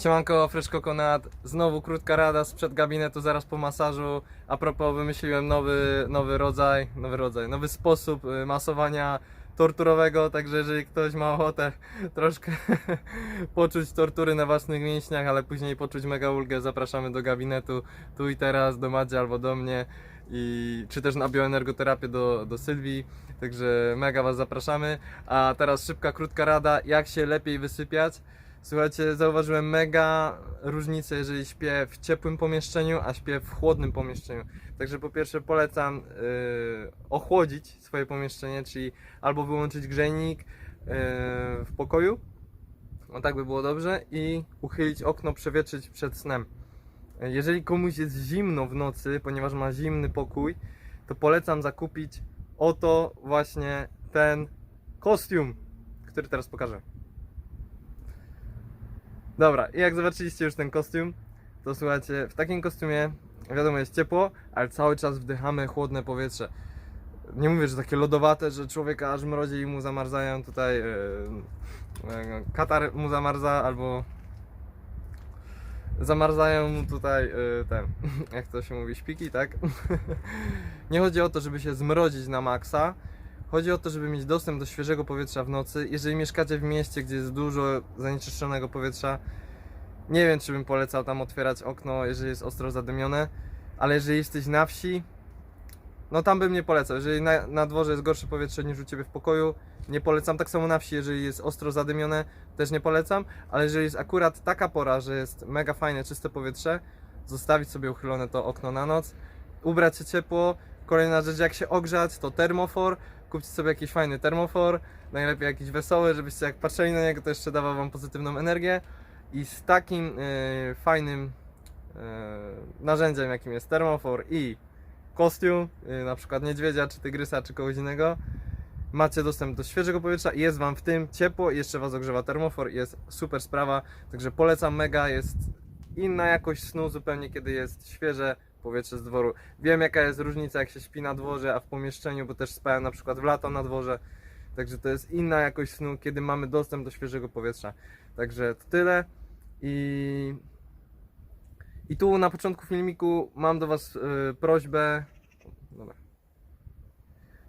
Siemanko, Freszko Konad. Znowu krótka rada sprzed gabinetu, zaraz po masażu. A propos, wymyśliłem nowy, nowy rodzaj, nowy rodzaj, nowy sposób y, masowania torturowego, także jeżeli ktoś ma ochotę troszkę poczuć tortury na własnych mięśniach, ale później poczuć mega ulgę, zapraszamy do gabinetu tu i teraz, do Madzi albo do mnie i czy też na bioenergoterapię do, do Sylwii, także mega Was zapraszamy. A teraz szybka, krótka rada, jak się lepiej wysypiać. Słuchajcie, zauważyłem mega różnicę, jeżeli śpię w ciepłym pomieszczeniu, a śpię w chłodnym pomieszczeniu. Także po pierwsze polecam yy, ochłodzić swoje pomieszczenie, czyli albo wyłączyć grzejnik yy, w pokoju, no tak by było dobrze, i uchylić okno, przewietrzyć przed snem. Jeżeli komuś jest zimno w nocy, ponieważ ma zimny pokój, to polecam zakupić oto właśnie ten kostium, który teraz pokażę. Dobra, i jak zobaczyliście już ten kostium, to słuchajcie, w takim kostiumie wiadomo jest ciepło, ale cały czas wdychamy chłodne powietrze. Nie mówię, że takie lodowate, że człowieka aż mrozi i mu zamarzają tutaj e, e, katar mu zamarza albo zamarzają mu tutaj e, te, jak to się mówi, śpiki, tak? Nie chodzi o to, żeby się zmrozić na maksa, Chodzi o to, żeby mieć dostęp do świeżego powietrza w nocy. Jeżeli mieszkacie w mieście, gdzie jest dużo zanieczyszczonego powietrza, nie wiem, czy bym polecał tam otwierać okno, jeżeli jest ostro zadymione, ale jeżeli jesteś na wsi, no tam bym nie polecał. Jeżeli na, na dworze jest gorsze powietrze niż u Ciebie w pokoju, nie polecam. Tak samo na wsi, jeżeli jest ostro zadymione, też nie polecam, ale jeżeli jest akurat taka pora, że jest mega fajne, czyste powietrze, zostawić sobie uchylone to okno na noc, ubrać się ciepło. Kolejna rzecz, jak się ogrzać, to termofor. Kupcie sobie jakiś fajny termofor, najlepiej jakiś wesoły, żebyście jak patrzyli na niego, to jeszcze dawał Wam pozytywną energię. I z takim e, fajnym e, narzędziem, jakim jest termofor i kostium, e, na przykład niedźwiedzia, czy tygrysa, czy kogoś innego, macie dostęp do świeżego powietrza i jest Wam w tym ciepło jeszcze Was ogrzewa termofor i jest super sprawa, także polecam mega, jest inna jakość snu zupełnie, kiedy jest świeże powietrze z dworu. Wiem jaka jest różnica jak się śpi na dworze, a w pomieszczeniu, bo też spałem na przykład w lato na dworze, także to jest inna jakość snu, kiedy mamy dostęp do świeżego powietrza. Także to tyle i... I tu na początku filmiku mam do Was y, prośbę. Dobra.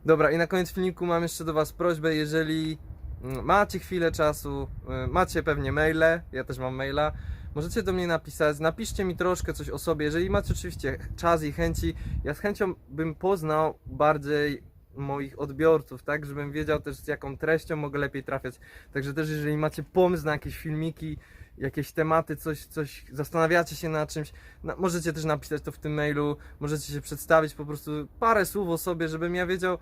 Dobra, i na koniec filmiku mam jeszcze do Was prośbę, jeżeli mm, macie chwilę czasu, y, macie pewnie maile, ja też mam maila, możecie do mnie napisać, napiszcie mi troszkę coś o sobie, jeżeli macie oczywiście czas i chęci, ja z chęcią bym poznał bardziej moich odbiorców, tak, żebym wiedział też z jaką treścią mogę lepiej trafiać, także też jeżeli macie pomysł na jakieś filmiki, jakieś tematy, coś, coś zastanawiacie się nad czymś, możecie też napisać to w tym mailu, możecie się przedstawić po prostu parę słów o sobie, żebym ja wiedział,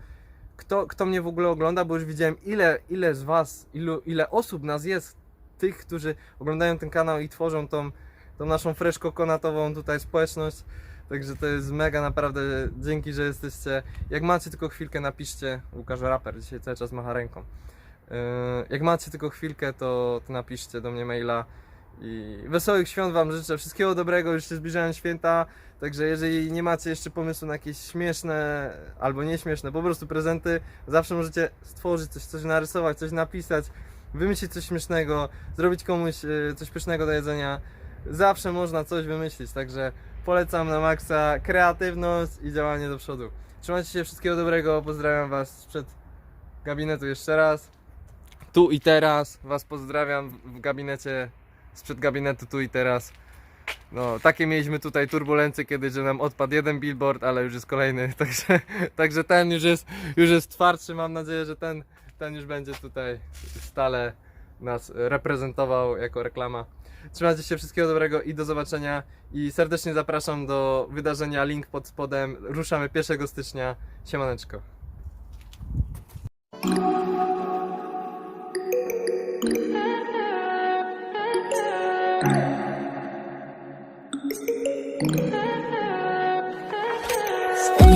kto, kto mnie w ogóle ogląda, bo już widziałem ile, ile z Was, ilu, ile osób nas jest, tych, którzy oglądają ten kanał i tworzą tą, tą naszą freszko-konatową tutaj społeczność. Także to jest mega naprawdę, dzięki, że jesteście. Jak macie tylko chwilkę, napiszcie. Łukasz Raper dzisiaj cały czas macha ręką. Yy, Jak macie tylko chwilkę, to, to napiszcie do mnie maila. I wesołych świąt Wam życzę, wszystkiego dobrego, już się zbliżają święta, także jeżeli nie macie jeszcze pomysłu na jakieś śmieszne albo nieśmieszne, po prostu prezenty, zawsze możecie stworzyć coś, coś narysować, coś napisać, wymyślić coś śmiesznego, zrobić komuś y, coś pysznego do jedzenia, zawsze można coś wymyślić, także polecam na maksa kreatywność i działanie do przodu. Trzymajcie się, wszystkiego dobrego, pozdrawiam Was sprzed gabinetu jeszcze raz. Tu i teraz Was pozdrawiam w gabinecie sprzed gabinetu tu i teraz. No, takie mieliśmy tutaj turbulencje, kiedy że nam odpadł jeden billboard, ale już jest kolejny, także, także ten już jest, już jest twardszy. Mam nadzieję, że ten, ten już będzie tutaj stale nas reprezentował jako reklama. Trzymajcie się, wszystkiego dobrego i do zobaczenia. I serdecznie zapraszam do wydarzenia, link pod spodem. Ruszamy 1 stycznia. Siemaneczko.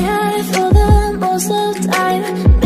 had it for the most of time.